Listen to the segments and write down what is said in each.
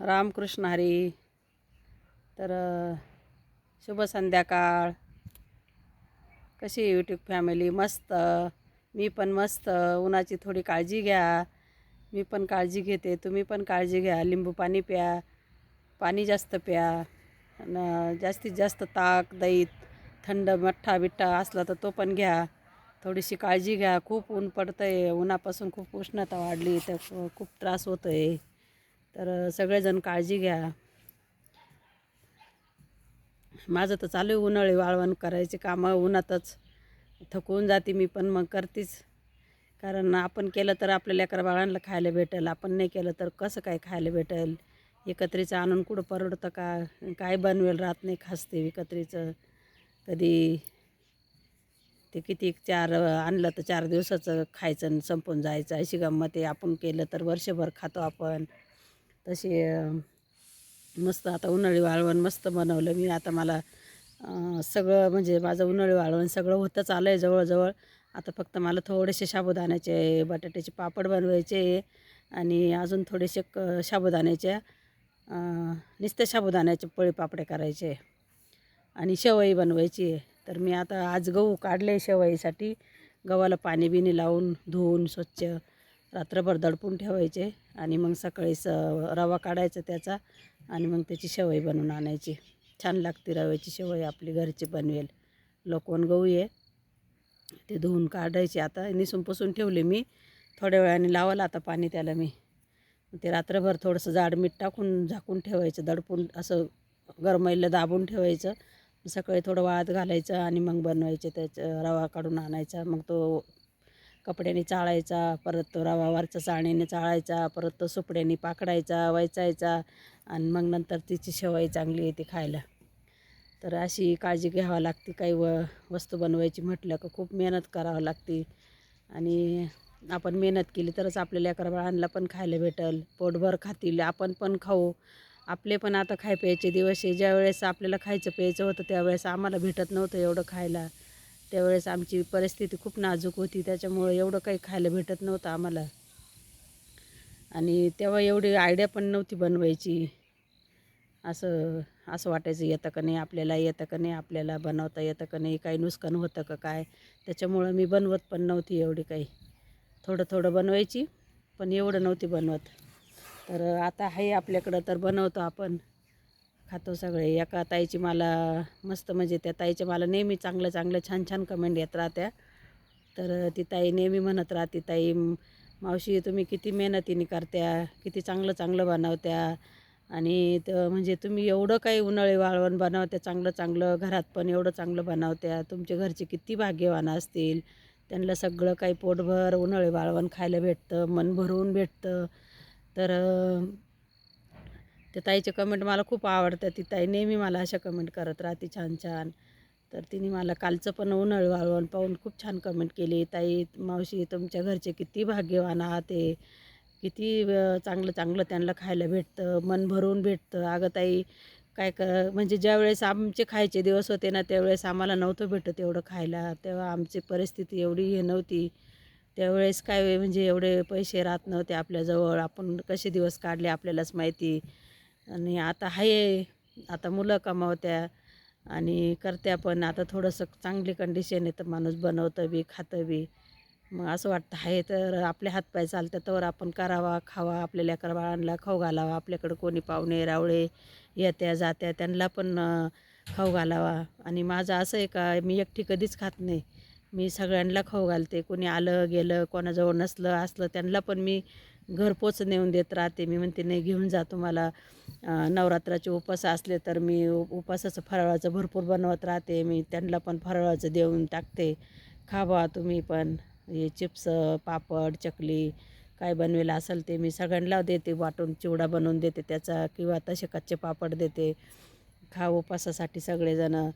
रामकृष्ण हरी. तर शुभ संध्याकाळ. कशी यूट्यूब फॅमिली मस्त. मी पण मस्त. उन्हाची थोडी काळजी घ्या. मी पण काळजी घेते. तुम्ही पण काळजी घ्या. लिंबू पाणी प्या. पाणी जास्त प्या. आणि जास्तीत जास्त ताक दही थंड मठ्ठा बिठ्ठा असला तर तो पण घ्या. थोडीशी काळजी घ्या. खूप ऊन पडतं आहे उन्हापासून खूप उष्णता वाढली. तर खूप त्रास होतो आहे तर सगळेजण काळजी घ्या. माझं तर चालू आहे उन्हाळी वाळवण करायची कामं उन्हातच थकून जाते मी पण मग करतेच. कारण आपण केलं तर आपल्या लेकरा बाळांना खायला भेटेल आपण नाही केलं तर कसं काय खायला भेटेल? एकत्रीचं आणून कुठं परवडतं का? काय बनवेल? राहत नाही खासते एकत्रीचं. कधी ते किती चार आणलं तर चार दिवसाचं खायचं आणि संपून जायचं. अशी गंमत आहे. आपण केलं तर वर्षभर खातो आपण. तशी मस्त आता उन्हाळी वाळवण मस्त बनवलं मी. आता मला सगळं म्हणजे माझं उन्हाळी वाळवण सगळं होतंच आलं आहे जवळजवळ. आता फक्त मला थोडेसे साबुदाण्याचे बटाट्याचे पापड बनवायचे आणि अजून थोडेसे क साबुदाण्याच्या नुसते शाबुदाण्याचे साबुदाण्याचे पळी पापडे करायचे आणि शेवई बनवायची आहे. तर मी आता आज गहू काढले शेवईसाठी. गव्हाला पाणी बिणी लावून धुवून स्वच्छ रात्रभर दडपून ठेवायचे आणि मग सकाळी स रवा काढायचा त्याचा आणि मग त्याची शेवई बनवून आणायची. छान लागते रव्याची शेवई आपली घरची बनवेल. लोकवण गहू आहे. ते धुवून काढायचे. आता निसून पुसून ठेवले मी. थोड्या वेळाने लावायला आता पाणी त्याला मी. ते रात्रभर थोडंसं जाड मीठ टाकून झाकून ठेवायचं. दडपून असं गरमाईला दाबून ठेवायचं. सकाळी थोडं वाळत घालायचं आणि मग बनवायचे. त्याचं रवा काढून आणायचा. मग तो कपड्याने चाळायचा परत तो रवा वरचा चाळणीने चाळायचा परत तो सुपड्याने पाकडायचा वैचायचा आणि मग नंतर तिची शेवाई चांगली येते खायला. तर अशी काळजी घ्यावी लागते काही व वस्तू बनवायची म्हटलं का खूप मेहनत करावं लागते. आणि आपण मेहनत केली तरच आपल्याला अकरा बाळांना पण खायला भेटल. पोटभर खातील आपण पण खाऊ. आपले पण आता खाय प्यायचे दिवस आहे. ज्यावेळेस आपल्याला खायचं प्यायचं होतं त्यावेळेस आम्हाला भेटत नव्हतं एवढं खायला. त्यावेळेस आमची परिस्थिती खूप नाजूक होती. त्याच्यामुळं एवढं काही खायला भेटत नव्हतं आम्हाला. आणि तेव्हा एवढी आयडिया पण नव्हती बनवायची. असं असं वाटायचं येतं का नाही आपल्याला येतं का नाही आपल्याला बनवता येतं का नाही काही नुकसान होतं का काय? त्याच्यामुळं मी बनवत पण नव्हती एवढी काही. थोडं थोडं बनवायची पण एवढं नव्हती बनवत. तर आता आहे आपल्याकडं तर बनवतो आपण. खातो सगळे. एका ताईची मला मस्त म्हणजे त्या ताईच्या मला नेहमी चांगलं चांगलं छान छान कमेंट येत राहत्या. तर ती ताई नेहमी म्हणत राहते ताई मावशी तुम्ही किती मेहनतीने करत्या किती चांगलं चांगलं बनवत्या. आणि त म्हणजे तुम्ही एवढं काही उन्हाळी वाळवण बनवत्या चांगलं चांगलं घरात पण एवढं चांगलं बनवत्या. तुमचे घरचे किती भाग्यवान असतील. त्यांना सगळं काही पोटभर उन्हाळी वाळवण खायला भेटतं मन भरून भेटतं. तर त्या ताईचे कमेंट मला खूप आवडतात. ती ताई नेहमी मला अशा कमेंट करत राहते छान छान. तर तिने मला कालचं पण उन्हाळ वाळवण पाहून खूप छान कमेंट केली. ताई मावशी तुमच्या घरचे किती भाग्यवान आहात ते किती चांगलं चांगलं त्यांना खायला भेटतं मन भरून भेटतं. अगं ताई काय क म्हणजे ज्यावेळेस आमचे खायचे दिवस होते ना त्यावेळेस आम्हाला नव्हतं भेटत एवढं खायला. तेव्हा आमची परिस्थिती एवढी हे नव्हती. त्यावेळेस काय म्हणजे एवढे पैसे राहत नव्हते आपल्याजवळ. आपण कसे दिवस काढले आपल्यालाच माहिती. आणि आता आहे आता मुलं कमावत्या आणि करत्या पण. आता थोडंसं चांगली कंडिशन आहे तर माणूस बनवतं बी खातं बी. मग असं वाटतं आहे तर आपले हातपाय चालतात तर आपण करावा खावा आपल्या लेकर बाळांना खाऊ घालावा. आपल्याकडं कोणी पाहुणे रावळे येत्या जात्या त्यांना पण खाऊ घालावा. आणि माझं असं आहे का मी एकटी कधीच खात नाही. मी सगळ्यांना खाऊ घालते. कोणी आलं गेलं कोणाजवळ नसलं असलं त्यांना पण मी घरपोच नेऊन देत राहते. मी म्हणते नाही घेऊन जा तुम्हाला. नवरात्राचे उपास असले तर मी उपासाचं फराळाचं भरपूर बनवत राहते. मी त्यांना पण फराळाचं देऊन टाकते. खा बा तुम्ही पण. हे चिप्स पापड चकली काय बनवेलं असेल ते मी सगळ्यांना देते. वाटून चिवडा बनवून देते त्याचा किंवा तसे कच्चे पापड देते. खा उपासासाठी सगळेजणं.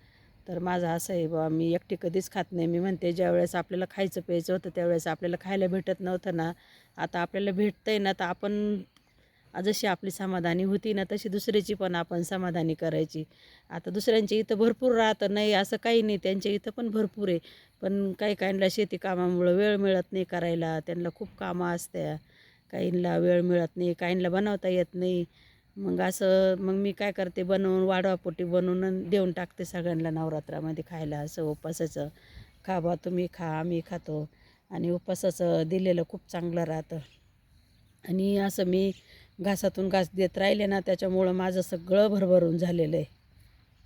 तर माझं असं आहे बा मी एकटी कधीच खात नाही. मी म्हणते ज्यावेळेस आपल्याला खायचं प्यायचं होतं त्यावेळेस आपल्याला खायला भेटत नव्हतं ना. आता आपल्याला भेटतं आहे ना तर आपण जशी आपली समाधानी होती ना तशी दुसऱ्याची पण आपण समाधानी करायची. आता दुसऱ्यांच्या इथं भरपूर राहतं नाही असं काही नाही. त्यांच्या इथं पण भरपूर आहे. पण काही काहींना शेती कामामुळं वेळ मिळत नाही करायला. त्यांना खूप कामं असत्या. काहींना वेळ मिळत नाही. काहींना बनवता येत नाही. मग असं मग मी काय करते बनवून वाढवापोटी बनवून देऊन टाकते सगळ्यांना नवरात्रामध्ये खायला. असं उपासाचं खा बा तुम्ही खा आम्ही खातो. आणि उपासाचं दिलेलं खूप चांगलं राहतं. आणि असं मी घासातून घास देत राहिले ना त्याच्यामुळं माझं सगळं भरभरून झालेलं आहे.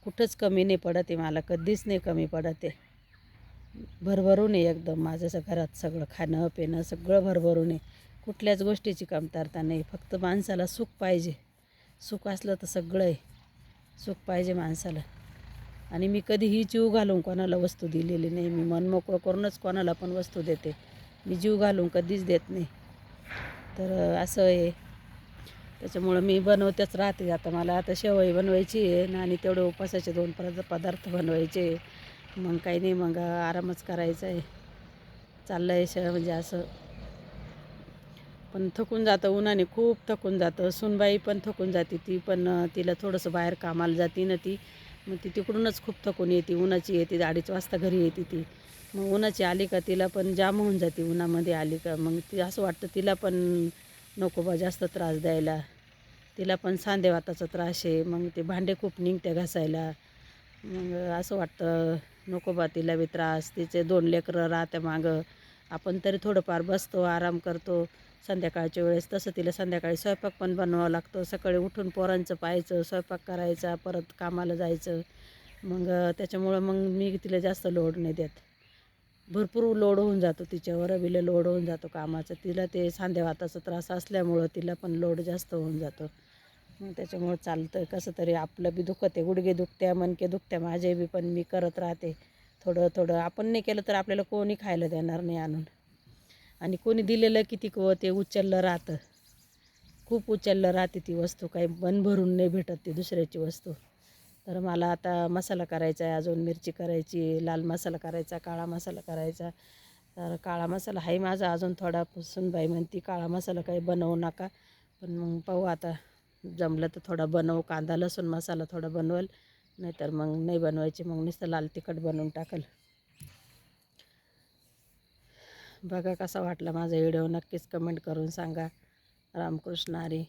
कुठंच कमी नाही पडत आहे मला कधीच नाही कमी पडत आहे. भरभरून आहे एकदम माझं घरात सगळं खाणं पिणं सगळं भरभरून आहे. कुठल्याच गोष्टीची कमतरता नाही फक्त माणसाला सुख पाहिजे. सुख असलं तर सगळं आहे सुख पाहिजे माणसाला. आणि मी कधीही जीव घालून कोणाला वस्तू दिलेली नाही. मी मन मोकळं करूनच कोणाला पण वस्तू देते. मी जीव घालून कधीच देत नाही. तर असं आहे. त्याच्यामुळं मी बनवतेच राहते. आता मला आता शेवई बनवायची आहे. आणि तेवढे उपासाचे दोन पदा पदार्थ बनवायचे मग काही नाही मग आरामच करायचा आहे. चाललं आहे श म्हणजे असं. पण थकून जातं उन्हाने खूप थकून जातं. सुनबाई पण थकून जाते ती पण तिला थोडंसं बाहेर कामाला जाते ना ती. मग ती तिकडूनच खूप थकून येते उन्हाची येते अडीच वाजता घरी येते ती. मग उन्हाची आली का तिला पण जाम होऊन जाते उन्हामध्ये आली का. मग ती असं वाटतं तिला पण नको बा जास्त त्रास द्यायला. तिला पण सांधेवाताचा त्रास आहे. मग ते भांडे खूप निघते घासायला. मग असं वाटतं नको बा तिला बी त्रास. तिचे दोन लेकरं राहत्या मागं. आपण तरी थोडंफार बसतो आराम करतो. संध्याकाळच्या वेळेस तसं तिला संध्याकाळी स्वयंपाक पण बनवावा लागतो. सकाळी उठून पोरांचं पाहायचं स्वयंपाक करायचा परत कामाला जायचं. मग त्याच्यामुळं मग मी तिला जास्त लोड नाही देत. भरपूर लोड होऊन जातो तिच्यावर बिलं लोड होऊन जातो कामाचा. तिला ते सांधेवाताचा त्रास असल्यामुळं तिला पण लोड जास्त होऊन जातो. मग त्याच्यामुळं चालतं कसं तरी आपलं बी दुखते गुडघे दुखत्या मनके दुखत्या माझे बी पण मी करत राहते. थोडं थोडं. आपण नाही केलं तर आपल्याला कोणी खायला देणार नाही आणून. आणि कोणी दिलेलं किती व ते उचललं राहतं. खूप उचललं राहते ती वस्तू. काही मन भरून नाही भेटत ती दुसऱ्याची वस्तू. तर मला आता मसाला करायचा आहे. अजून मिरची करायची लाल मसाला करायचा काळा मसाला करायचा. तर काळा मसाला आहे माझा. अजून थोडा सुनबाई म्हणती काळा मसाला काही बनवू नका. पण मग पाहू आता. जमलं तर थोडा बनवू. कांदा लसूण मसाला थोडा बनवल. नाहीतर मग नाही बनवायची मग नुसतं लाल तिखट बनवून टाकल. बघा कसा वाटला माझा व्हिडिओ. नक्कीच कमेंट करून सांगा. रामकृष्ण हरी.